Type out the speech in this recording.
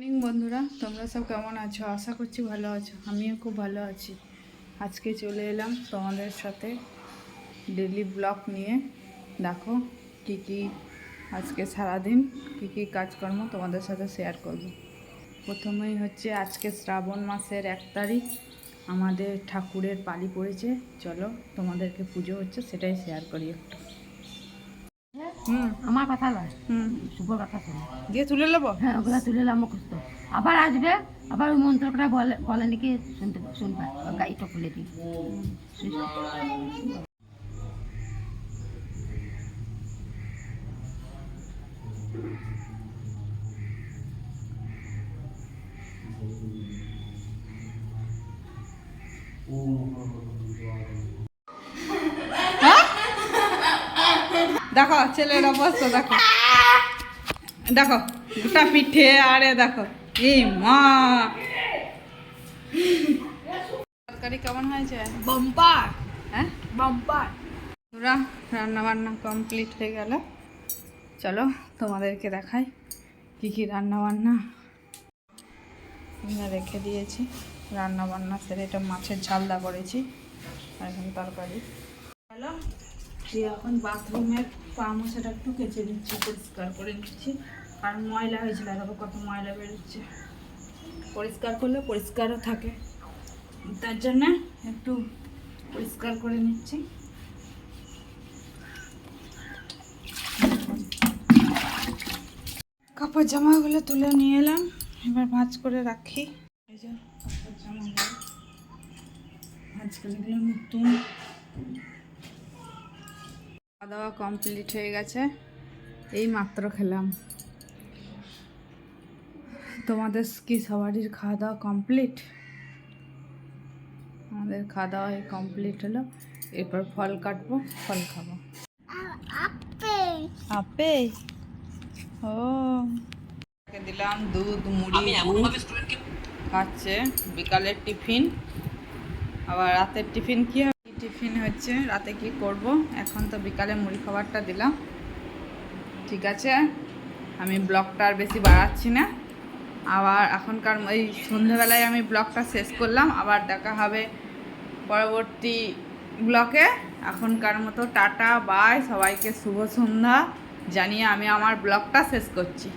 Morning বন্ধুরা। তোমরা সব কেমন আছো? আশা করছি ভালো আছো। আমিও খুব ভালো আছি। আজকে চলে এলাম তোমাদের সাথে ডেলি ব্লগ নিয়ে। দেখো, কী কী আজকে সারাদিন, কী কী কাজকর্ম তোমাদের সাথে শেয়ার করব। প্রথমেই হচ্ছে, আজকে শ্রাবণ মাসের এক তারিখ। আমাদের ঠাকুরের পালি পড়েছে। চলো, তোমাদেরকে পুজো হচ্ছে, সেটাই শেয়ার করি একটু। হুম আমার কথা নয় হুম। শুভর কথা শোনো। দিয়ে তুলে নেব? হ্যাঁ ওগুলা তুলে এলাম মুখস্থ আবার আসবে আবার ওই মন্ত্রটা বলে বলে নাকি শুনতে শুনবা গাড়িটা খুলে দিই। দেখো ছেলের অবস্থা দেখো। দেখো গোটা পিঠে আরে দেখো। এই মা। তরকারি কেমন হয়েছে? বাম্পার। হ্যাঁ? বাম্পার। পুরা রান্না বান্না কমপ্লিট হয়ে গেল। চলো তোমাদেরকে দেখাই কী কী রান্না বান্না রেখে দিয়েছি। রান্না বান্না সেরে এটা মাছের ঝালদা করেছি। আর এখন তরকারি। হ্যালো দিয়ে এখন বাথরুমের পামো সেটা একটু কেচে নিচ্ছি, পরিষ্কার করে নিচ্ছি। আর ময়লা হয়েছিল, দেখো কত ময়লা বেরোচ্ছে। পরিষ্কার করলে পরিষ্কারও থাকে। তার জন্য একটু পরিষ্কার করে নিচ্ছি। কাপড় জামাগুলো তুলে নিয়ে এলাম, এবার ভাঁজ করে রাখি। এই কাপড় জামাগুলো, ভাঁজ করে দিলাম নতুন। দাওয়া কমপ্লিট হয়ে গেছে। এই মাত্র খেলাম। তোমাদের কি সবারই খাওয়া দাওয়া কমপ্লিট আমাদের খাওয়া দাওয়া কমপ্লিট হলো। এরপর ফল কাটবো ফল খাব। আপেল। ও। দিলাম দুধ মুড়ি খাচ্ছে বিকালের টিফিন। আবার রাতের টিফিন কি হবে? কি টিফিন হচ্ছে, রাতে কি করব? এখন তো বিকালে মুড়ি খাবারটা দিলাম। ঠিক আছে, আমি ব্লগটা আর বেশি বাড়াচ্ছি না। আবার এখনকার এই সন্ধ্যাবেলায় আমি ব্লগটা শেষ করলাম, আবার দেখা হবে পরবর্তী ব্লকে এখনকার মতো টাটা বাই সবাইকে শুভ সন্ধ্যা। জানিয়ে আমি আমার ব্লগটা শেষ করছি।